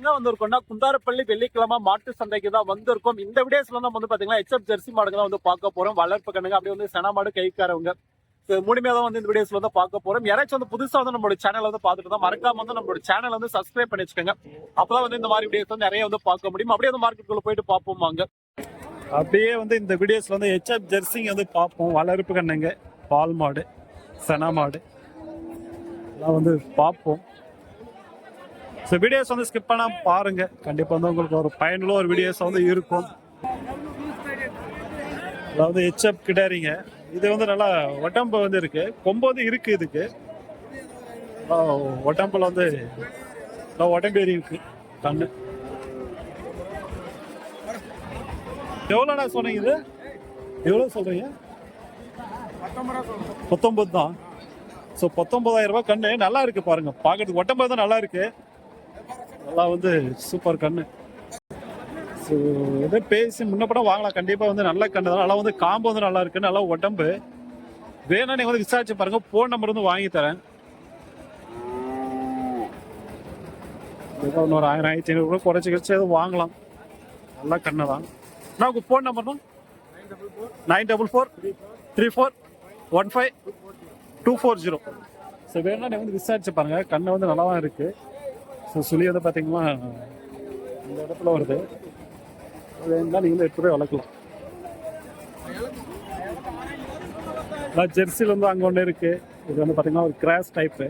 எங்க வந்திருக்கோம்னா குந்தாரப்பள்ளி வெள்ளிக்கிழமை மாட்டு சந்தைக்கு தான் வந்திருக்கோம். இந்த வீடியோஸ்ல நம்ம வந்து பாத்தீங்கன்னா எச்எப் ஜெர்சி மாடுங்க தான் வந்து பார்க்க போறோம். வளர்ப்பு கண்ணுங்க அப்படியே வந்து சென மாடு கைக்காரவங்க மூணுமே தான் வந்து இந்த வீடியோஸ்ல வந்து பார்க்க போறோம். யாராச்சும் வந்து புதுசா வந்து நம்மளோட சேனல் வந்து பார்த்துட்டு தான் மறக்காம வந்து நம்மளோட சேனல் வந்து சப்ஸ்கிரைப் பண்ணி வச்சுக்கோங்க அப்பதான் வந்து இந்த மாதிரி வீடியோஸ் வந்து நிறைய வந்து பார்க்க முடியும். அப்படியே வந்து மார்க்கெட்டுக்குள்ள போயிட்டு பார்ப்போம் வாங்க. அப்படியே வந்து இந்த வீடியோஸ்ல வந்து ஹெச்எப் ஜெர்சிங்க வந்து பார்ப்போம். வளர்ப்பு கண்ணுங்க பால் மாடு சென மாடு. எல்லாம் வந்து பார்ப்போம். ஸோ வீடியோஸ் வந்து ஸ்கிப் பண்ணாம பாருங்க. கண்டிப்பாக வந்து உங்களுக்கு ஒரு பயனுள்ள ஒரு வீடியோஸ் வந்து இருக்கும். அதாவது ஹெச்எப் கிடாரிங்க இது வந்து நல்லா உடம்பு வந்து இருக்கு. கொம்பு வந்து இருக்கு இதுக்கு. நல்லா உடம்புல வந்து நல்லா உடம்பேறி இருக்கு கண்ணு. எவ்வளோண்ணா சொன்னீங்க இது? எவ்வளோ சொல்கிறீங்க பத்தொம்பது தான் ஸோ பத்தொம்பதாயிரம் ரூபாய் கண்ணு. நல்லா இருக்கு பாருங்க. பார்க்கறதுக்கு ஒட்டம்பது தான் நல்லா இருக்கு. நல்லா வந்து சூப்பர் கண்ணு. ஸோ எதோ பேசி முன்னப்படம் வாங்கலாம். கண்டிப்பாக வந்து நல்ல கண்ணு. தான் நல்லா வந்து காம்பு வந்து நல்லா இருக்கு. நல்லா உடம்பு. வேணா நீங்கள் வந்து விசாரிச்சு பாருங்க. ஃபோன் நம்பர் வந்து வாங்கி தரேன். இன்னொரு ஆயிரம் ஆயிரத்தி ஐநூறு கூட குறைச்சி கிடச்சி எதுவும் வாங்கலாம். நல்ல கண்ணு தான். நான் உங்கள் ஃபோன் நம்பர் தான் nine double four three four one five two four zero so வேணா நீங்கள் வந்து விசாரிச்சு பாருங்க. கண்ணு வந்து நல்லா தான் இருக்குது ஸோ சுழி வந்து பார்த்தீங்கன்னா இந்த இடத்துல வருது. வேணா நீங்கள் வந்து எட்டு ரூபாய் வளர்க்கலாம். அதான் ஜெர்சியில் வந்து அங்கே ஒன்று இருக்குது இது வந்து பார்த்தீங்கன்னா ஒரு கிராஸ் டைப்பு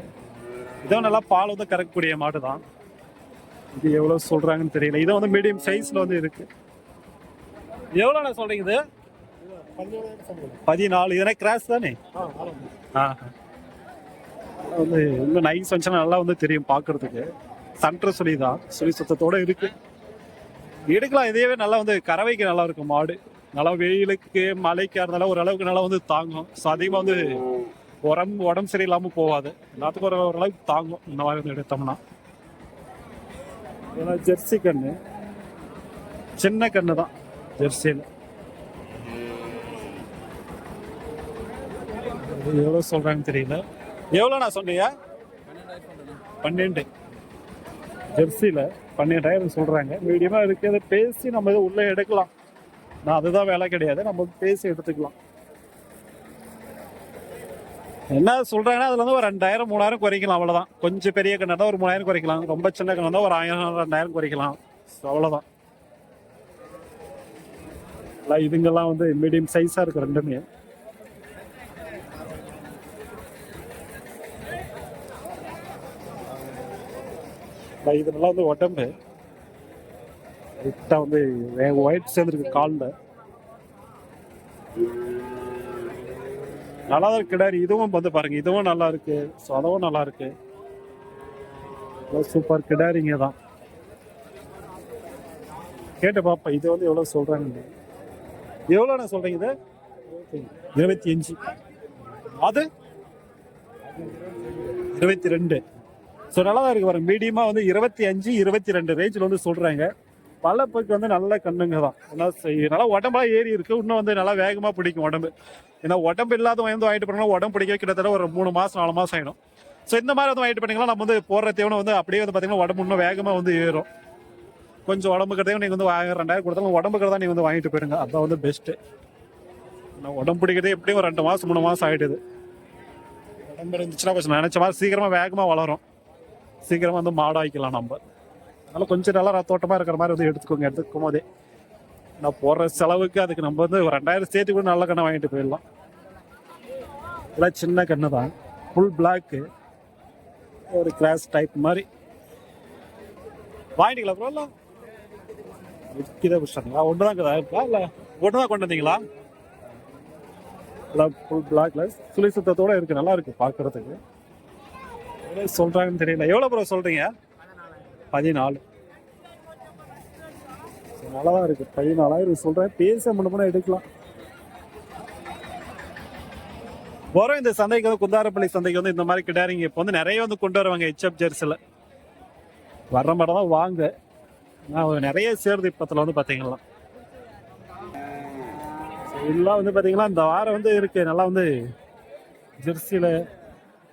இதுவும் நல்லா பால் வந்து கறக்கக்கூடிய மாடு தான். இது எவ்வளோ சொல்கிறாங்கன்னு தெரியல. இதை வந்து மீடியம் சைஸில் வந்து இருக்குது எவ்வளோண்ணா சொல்கிறீங்க இது? பதினாலு. இதெல்லாம் கிராஸ் தானே? ஆ வந்து இன்னும் நைஸ் வந்துச்சுன்னா நல்லா வந்து தெரியும் பார்க்குறதுக்கு தன்ற சுழி தான். சுழி சுத்தத்தோடு இருக்கு. எடுக்கலாம் இதையவே நல்லா வந்து கறவைக்கு நல்லா இருக்கும் மாடு. நல்லா வெயிலுக்கு மழைக்கு இருந்தாலும் ஓரளவுக்கு நல்லா வந்து தாங்கும். ஸோ அதிகமாக வந்து உடம்பு உடம்பு சரியில்லாமல் போகாது. எல்லாத்துக்கும் ஒரு ஓரளவுக்கு தாங்கும். இந்த மாதிரி வந்து எடுத்தோம்னா. ஏன்னா ஜெர்சி கண்ணு. சின்ன கண்ணு தான் ஜெர்சியில். எவ்வளோ சொல்கிறாங்கன்னு தெரியல. எவ்வளோ நான் சொன்னீங்க பன்னெண்டு ஜெர்சியில் பன்னெண்டாயிரம் சொல்கிறாங்க மீடியமாக இருக்கு. அதை பேசி நம்ம இதை உள்ளே எடுக்கலாம். நான் அதுதான் வேலை கிடையாது. நம்ம பேசி எடுத்துக்கலாம். என்ன சொல்கிறாங்கன்னா அதில் வந்து ஒரு ரெண்டாயிரம் மூணாயிரம் குறைக்கலாம். அவ்வளோதான் கொஞ்சம் பெரிய கண்ணா ஒரு மூணாயிரம் குறைக்கலாம். ரொம்ப சின்ன கண்ணா ஒரு ஆயிரம் ரெண்டாயிரம் குறைக்கலாம். அவ்வளோதான் இதுங்கெல்லாம் வந்து மீடியம் சைஸாக இருக்கு ரெண்டுமே. இது நல்லா வந்து உடம்பு. லைட்டாக வந்து ஒயிட் சேர்ந்துருக்கு காலில். நல்லா தான் கிடாரி. இதுவும் வந்து பாருங்க இதுவும் நல்லா இருக்கு. ஸோ அதுவும் நல்லா இருக்கு. சூப்பர் கிடாரிங்க தான். கேட்டு பாப்பா இது வந்து எவ்வளோ சொல்கிறாங்க எவ்வளோ நான் சொல்கிறீங்க இது? இருபத்தி அஞ்சு. அது? இருபத்தி ரெண்டு. ஸோ நல்லா தான் இருக்கு பாருங்க. மீடியமாக வந்து இருபத்தி அஞ்சு இருபத்தி ரெண்டு ரேஞ்சில் வந்து சொல்கிறாங்க பல்லப்புக்கு வந்து நல்ல கண்ணுங்க தான் ஏன்னா நல்லா உடம்பெல்லாம் ஏறி இருக்கு. இன்னும் வந்து நல்லா வேகமாக பிடிக்கும் உடம்பு. ஏன்னா உடம்பு இல்லாதவங்க வந்து வாங்கிட்டு போனோம்னா உடம்பு பிடிக்க கிட்டத்தட்ட ஒரு மூணு மாதம் நாலு மாதம் ஆயிடும். ஸோ இந்த மாதிரி வந்து வாங்கிட்டு பண்ணிங்கன்னா நம்ம வந்து போடுற தேவனை வந்து அப்படியே வந்து பார்த்தீங்கன்னா உடம்பு இன்னும் வேகமாக வந்து ஏறும். கொஞ்சம் உடம்புக்கு கிட்டே நீங்கள் வந்து வாங்க ரெண்டாயிரம் கொடுத்தாலும் உடம்புக்கு தான் நீங்கள் வந்து வாங்கிட்டு போயிருங்க. அதுதான் வந்து பெஸ்ட்டு பெஸ்ட் உடம்பு பிடிக்கிறதே எப்படியும் ஒரு ரெண்டு மாதம் மூணு மாதம் ஆகிடுது உடம்பு இருந்துச்சுன்னா கொஞ்சம் நினைச்ச மாதிரி சீக்கிரமாக வேகமாக வளரும். சீக்கிரம் வந்து மாடாய்க்கலாம் நம்ம. அதனால கொஞ்சம் நல்லா ரத்தோட்டமாக இருக்கிற மாதிரி வந்து எடுத்துக்கோங்க எடுத்துக்கும் போதே. நான் போடுற செலவுக்கு அதுக்கு நம்ம வந்து ஒரு ரெண்டாயிரம் சேர்த்து கூட நல்ல கண்ணை வாங்கிட்டு போயிடலாம். இதெல்லாம் சின்ன கண்ணு தான். ஃபுல் பிளாக்கு ஒரு கிளாஸ் டைப் மாதிரி. வாங்கிட்டீங்களா ப்ரோ இல்லை விற்கிதே பிடிச்சாங்களா ஒன்று தான் இருக்கா இல்லை ஒன்று தான் கொண்டு வந்தீங்களா? ஃபுல் பிளாக்ல சுழி சுத்தத்தோட இருக்கு நல்லா இருக்கு பார்க்குறதுக்கு. எவ்வளோ சொல்றாங்கன்னு தெரியல. எவ்வளோ ப்ரோ சொல்கிறீங்க பதினாலு. சரி, நல்லாதான் இருக்கு. பதினாலாயிரம் சொல்கிறேன் பேச முடியும்னா எடுக்கலாம். வரும் இந்த சந்தைக்கு வந்து குந்தாரப்பள்ளி சந்தைக்கு வந்து இந்த மாதிரி கிடாரிங்க. இப்போ வந்து நிறைய வந்து கொண்டு வருவாங்க ஹெச்எப் ஜெர்சில் வர்ற மாதிரி தான் வாங்க. நான் நிறைய சேருது இப்பத்தில் வந்து பார்த்தீங்களா எல்லாம் வந்து பார்த்தீங்கன்னா இந்த வாரம் வந்து இருக்கு. நல்லா வந்து ஜெர்சியில்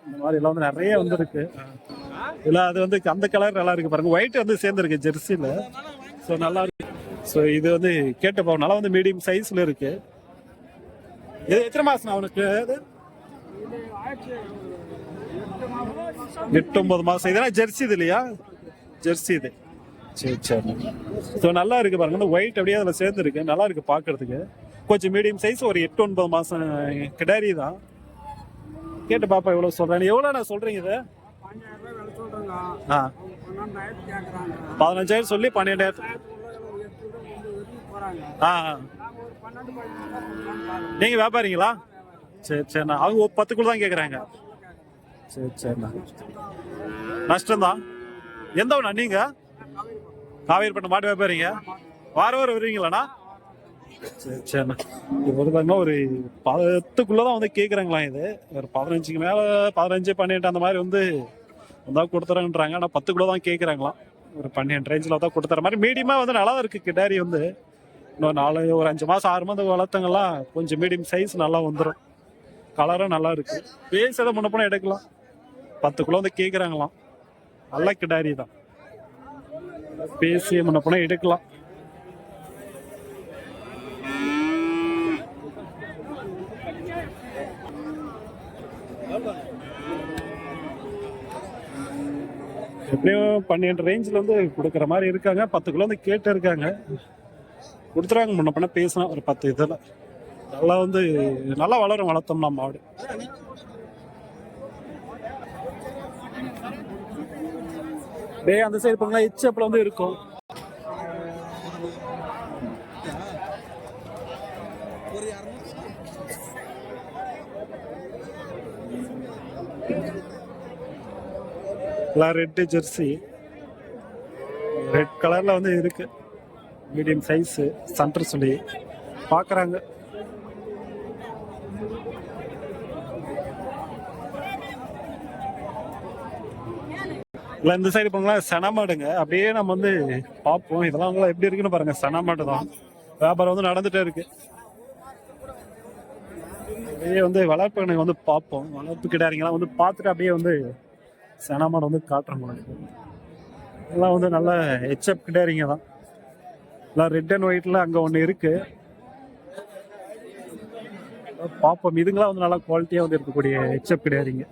இந்த மாதிரி எல்லாம் வந்து நிறைய வந்துருக்கு. இல்லை அது வந்து அந்த கலர் நல்லா இருக்கு பாருங்க. ஒயிட் வந்து சேர்ந்துருக்கு ஜெர்சியில் ஸோ நல்லா இருக்கு. ஸோ இது வந்து கேட்ட பாவம் நல்லா வந்து மீடியம் சைஸ்ல இருக்கு. இது எத்தனை மாசம் அவனுக்கு இது? எட்டு ஒன்பது மாசம். இதெல்லாம் ஜெர்சி இது இல்லையா? ஜெர்சி இது. சரி சரி. ஸோ நல்லா இருக்கு பாருங்க. இந்த ஒயிட் அப்படியே அதில் சேர்ந்துருக்கு. நல்லா இருக்கு பார்க்கறதுக்கு கொஞ்சம் மீடியம் சைஸ் ஒரு எட்டு ஒன்பது மாசம் கிடாரி தான். கேட்டு பாப்பா எவ்வளோ சொல்றேன் எவ்வளோ நான் சொல்றீங்க இது? சொல்றாங்க. பதினஞ்சாயிரம் சொல்லி பன்னெண்டாயிரம் ஆ. நீங்க வியாபாரிங்களா? சரி சரிண்ணா. அவங்க பத்துக்குள்ள தான் கேட்குறாங்க சரி சரிண்ணா. நஷ்டம்தான். எந்த ஒண்ணா நீங்க? காவேரிப்பட்டம் மாட்டு வியாபாரிங்க? வார வாரம் வருவீங்களாண்ணா? சரி சரிண்ணா இப்போ வந்து பார்த்தீங்கன்னா ஒரு பத்துக்குள்ளே தான் வந்து கேட்குறாங்களா இது. ஒரு பதினஞ்சுக்கு மேலே பதினஞ்சு பன்னெண்டு அந்த மாதிரி வந்து வந்தா கொடுத்துறேன்றாங்க. ஆனால் பத்துக்குள்ள தான் கேட்குறாங்களாம் ஒரு பன்னெண்டு ரேஞ்சில் தான் கொடுத்துற மாதிரி மீடியமாக வந்து நல்லா இருக்கு கிடாரி வந்து. இன்னும் நாலு ஒரு அஞ்சு மாதம் ஆறு மாதம் வளர்த்தங்கலாம் கொஞ்சம் மீடியம் சைஸ் நல்லா வந்துடும் கலரும் நல்லா இருக்கு. எதை முன்ன போனால் எடுக்கலாம். பத்துக்குள்ளே வந்து கேட்குறாங்களாம் நல்ல கிடாரி தான். பேசி முன்ன போனால் எடுக்கலாம். எப்படியும் பன்னெண்டு ரேஞ்சில் வந்து கொடுக்குற மாதிரி இருக்காங்க. பத்து கிலோ வந்து கேட்டு இருக்காங்க. கொடுத்துருவாங்க. முன்ன பண்ண பேசினா ஒரு பத்து இதில். நல்லா வந்து நல்லா வளரும் வளர்த்தோம்னா மாடு டே அந்த சைடு போனா எச்சப்பில் வந்து இருக்கும். எல்லாம் ரெட்டு ஜெர்சி ரெட் கலரில் வந்து இருக்கு. மீடியம் சைஸு சென்டர் சொல்லி பார்க்குறாங்க இல்லை இந்த சைடு போங்களா? செனமாடுங்க அப்படியே நம்ம வந்து பார்ப்போம். இதெல்லாம் அவங்களாம் எப்படி இருக்குன்னு பாருங்க. செனமாடு தான். வியாபாரம் வந்து நடந்துட்டே இருக்கு. அப்படியே வந்து வளர்ப்பு எனக்கு வந்து பார்ப்போம். வளர்ப்பு கிடாரிங்கெல்லாம் வந்து பார்த்துட்டு அப்படியே வந்து செனமாடு வந்து காட்டுற உங்களுக்கு எல்லாம் வந்து நல்ல ஹெச்எப் கிட்டேறிங்க தான் எல்லாம் ரெட் அண்ட் ஒயிட்டில் அங்கே ஒன்று இருக்குது பார்ப்போம் இதுங்களாம் வந்து நல்லா குவாலிட்டியாக வந்து இருக்கக்கூடிய ஹெச்எப் கிடையாதுங்க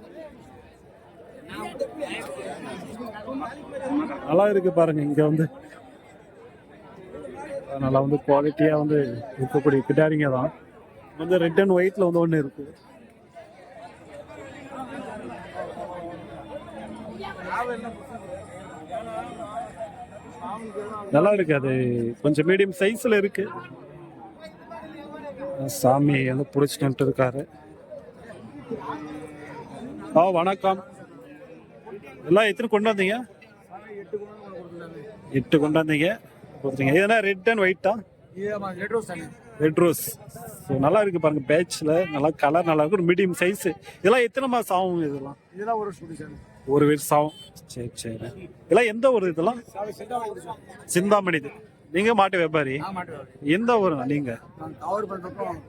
நல்லா இருக்கு பாருங்க இங்க வந்து. நல்லா வந்து குவாலிட்டியா வந்து இருக்கக்கூடிய கிட்டாரிங்க தான் வந்து ரெட் அண்ட் ஒயிட்ல வந்து ஒன்று இருக்குது நல்லா இருக்கு. அது கொஞ்சம் மீடியம் சைஸ்ல இருக்கு. சாமி வந்து பிடிச்சிட்டு இருக்காரு. ஆ வணக்கம். எல்லாம் எத்தனை கொண்டு வந்தீங்க? எட்டு கொண்டாந்தீங்க கொடுத்தீங்க. இதெல்லாம் ரெட் அண்ட் ஒயிட்டா ரெட் ரோஸ் ஸோ நல்லா இருக்கு பாருங்க பேட்ச்ல நல்லா கலர் நல்லா இருக்கு. ஒரு மீடியம் சைஸ் இதெல்லாம் எத்தனை மாசம் ஆகும் இதெல்லாம்? இதெல்லாம் ஒரு சார். ஒரு வருஷம் ஆகும் சரி சரி. இதெல்லாம் எந்த ஊர் இதெல்லாம்? சிந்தாமணி நீங்க மாட்டு வியாபாரி? எந்த ஊருங்க நீங்க?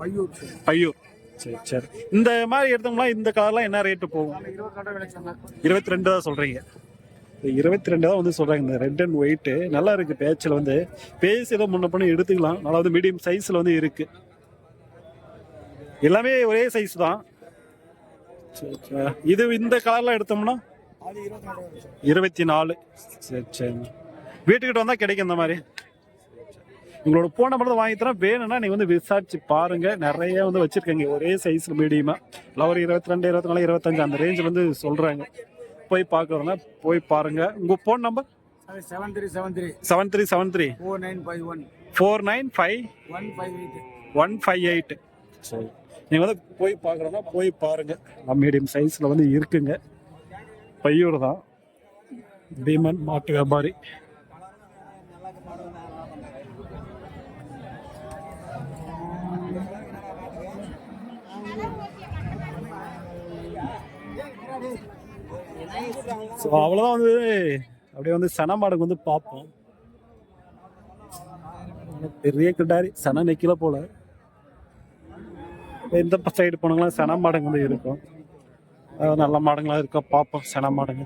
பையூர் சார் பையூர். சரி சரி. இந்த மாதிரி எடுத்தோம்னா இந்த கலர்லாம் என்ன ரேட்டு போகும்? இருபத்தி ரெண்டு தான் சொல்றீங்க. இருபத்தி ரெண்டு தான் வந்து சொல்றாங்க. இந்த ரெட் அண்ட் ஒயிட் நல்லா இருக்கு பேச்சில் வந்து. பேஸ் ஏதோ முன்ன பண்ணி எடுத்துக்கலாம். நல்லா வந்து மீடியம் சைஸ்ல வந்து இருக்கு. எல்லாமே ஒரே சைஸ் தான். இது இந்த கலர்ல எடுத்தோம்னா இருபத்தி நாலு. சார் இருபத்தி நாலு சரி. சரி வீட்டுக்கிட்ட வந்தா கிடைக்கும் இந்த மாதிரி. உங்களோட போன் நம்பர் தான் வாங்கி தரேன். வேணும்னா நீங்க வந்து விசாரிச்சு பாருங்க. நிறைய வந்து வச்சிருக்கீங்க. ஒரே சைஸ்ல மீடியமா இல்லை ஒரு இருபத்தி ரெண்டு இருபத்தி நாலு இருபத்தஞ்சு அந்த ரேஞ்சில் வந்து சொல்றாங்க. போய் பார்க்கறதுனா போய் பாருங்க. உங்க phone number seven three seven three seven three seven three four nine five one four nine five one five eight one five eight சரி. நீங்கள் வந்து போய் பார்க்குறதா போய் பாருங்க. மீடியம் சைஸில் வந்து இருக்குங்க. பையூர் தான். பீமன் மாட்டு வியாபாரி. ஸோ அவ்வளோதான் வந்து அப்படியே வந்து சன மாடுக்கு வந்து பார்ப்போம். பெரிய கிட்டாரி சன நிக்கல போல. இந்த சைடு போனாங்களா சென மாடுங்க வந்து இருக்கும். நல்ல மாடுங்களாக இருக்கா? பார்ப்போம் சென மாடுங்க.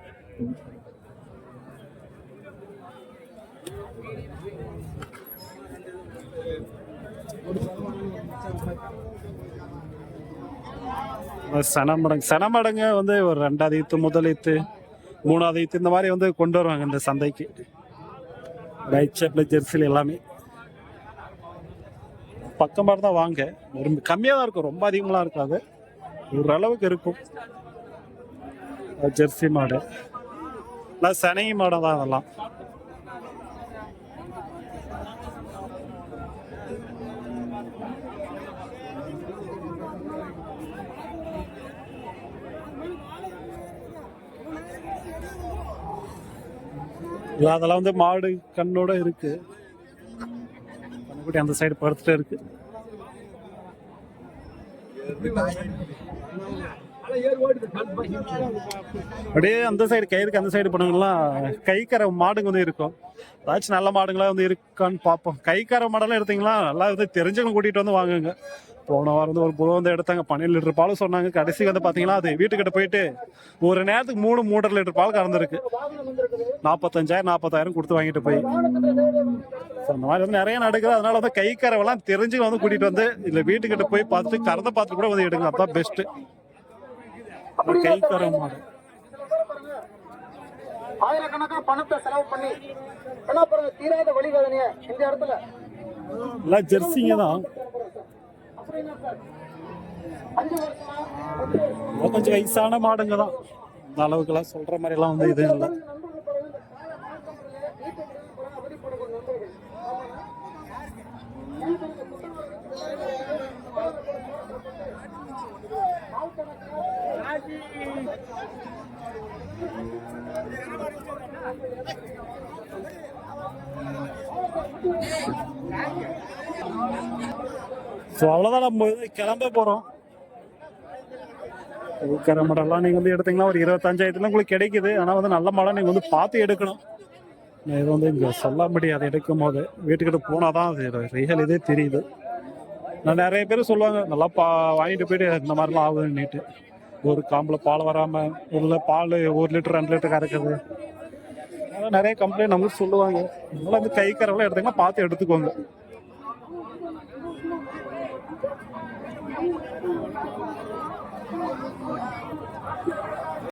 சனமடங்கு சனமடங்கு வந்து ஒரு ரெண்டாவது ஈத்து முதல் மூணாவது ஈத்து இந்த மாதிரி வந்து கொண்டு வருவாங்க இந்த சந்தைக்கு. ரைட் ஷேப்பில் ஜெர்சில் எல்லாமே. பக்கமாக தான் வாங்க. கம்மியாக தான் இருக்கும். ரொம்ப அதிகமாக இருக்காது. ஓரளவுக்கு இருக்கும். ஜெர்சி மாடு. நான் சனை மாடு தான் அதெல்லாம் அதெல்லாம் வந்து மாடு கண்ணோட இருக்கு. கண்ணுக்குட்டி அந்த சைடு படுத்துட்டு இருக்கு. அப்படியே அந்த சைடு கயிறுக்கு அந்த சைடு பண்ணவங்கலாம் கைக்கர மாடுங்க வந்து இருக்கும். ஏதாச்சும் நல்ல மாடுங்களா வந்து இருக்கான்னு பார்ப்போம். கைக்கரை மாடெல்லாம் எடுத்தீங்களா நல்லா வந்து தெரிஞ்சவங்க கூட்டிட்டு வந்து வாங்குங்க. போன வாரம் வந்து ஒரு புழு வந்து எடுத்தாங்க பன்னெண்டு லிட்டர் பால் சொன்னாங்க. கடைசி வந்து பார்த்தீங்கன்னா அது வீட்டுக்கிட்ட போயிட்டு ஒரு நேரத்துக்கு மூணு மூன்றரை லிட்டர் பால் கறந்துருக்கு. நாற்பத்தஞ்சாயிரம் நாற்பதாயிரம் கொடுத்து வாங்கிட்டு போய். அந்த மாதிரி வந்து நிறைய நடக்குது. அதனால வந்து கை கறவெல்லாம் தெரிஞ்சு வந்து கூட்டிட்டு வந்து இல்லை வீட்டுக்கிட்ட போய் பார்த்துட்டு கறந்த பார்த்துட்டு கூட வந்து எடுங்க. அதுதான் பெஸ்ட்டு கை கறவை மாடு ஆயிரக்கணக்கான பணத்தை செலவு பண்ணி என்ன பாருங்க தீராத வழி வேதனைய இந்த இடத்துல? எல்லாம் ஜெர்சிங்க தான். கொஞ்சம் வயசான மாடுங்க தான். இந்த அளவுக்குலாம் சொல்ற மாதிரி எல்லாம் வந்து இது இல்லை. ஸோ அவ்வளோதான் நம்ம வந்து கிளம்ப போகிறோம் ஊக்கர மடம்லாம் நீங்கள் வந்து எடுத்தீங்கன்னா ஒரு இருபத்தஞ்சாயிரத்துல உங்களுக்கு கிடைக்குது. ஆனால் வந்து நல்ல மடம் நீங்கள் வந்து பார்த்து எடுக்கணும். நான் இது வந்து இங்கே சொல்ல முடியாது எடுக்கும் போது வீட்டுக்கிட்ட போனால் தான் அது ரியல் இதே தெரியுது. நான் நிறைய பேர் சொல்லுவாங்க நல்லா பா வாங்கிட்டு போயிட்டு இந்த மாதிரிலாம் ஆகுதுன்னுட்டு ஒரு காம்பில் பால் வராமல் இல்லை பால் ஒரு லிட்டர் ரெண்டு லிட்டர் கறக்குது. நிறைய கம்ப்ளைண்ட் நம்ம சொல்லுவாங்க. அதனால வந்து கை கறவெல்லாம் எடுத்தீங்கன்னா பார்த்து எடுத்துக்கோங்க.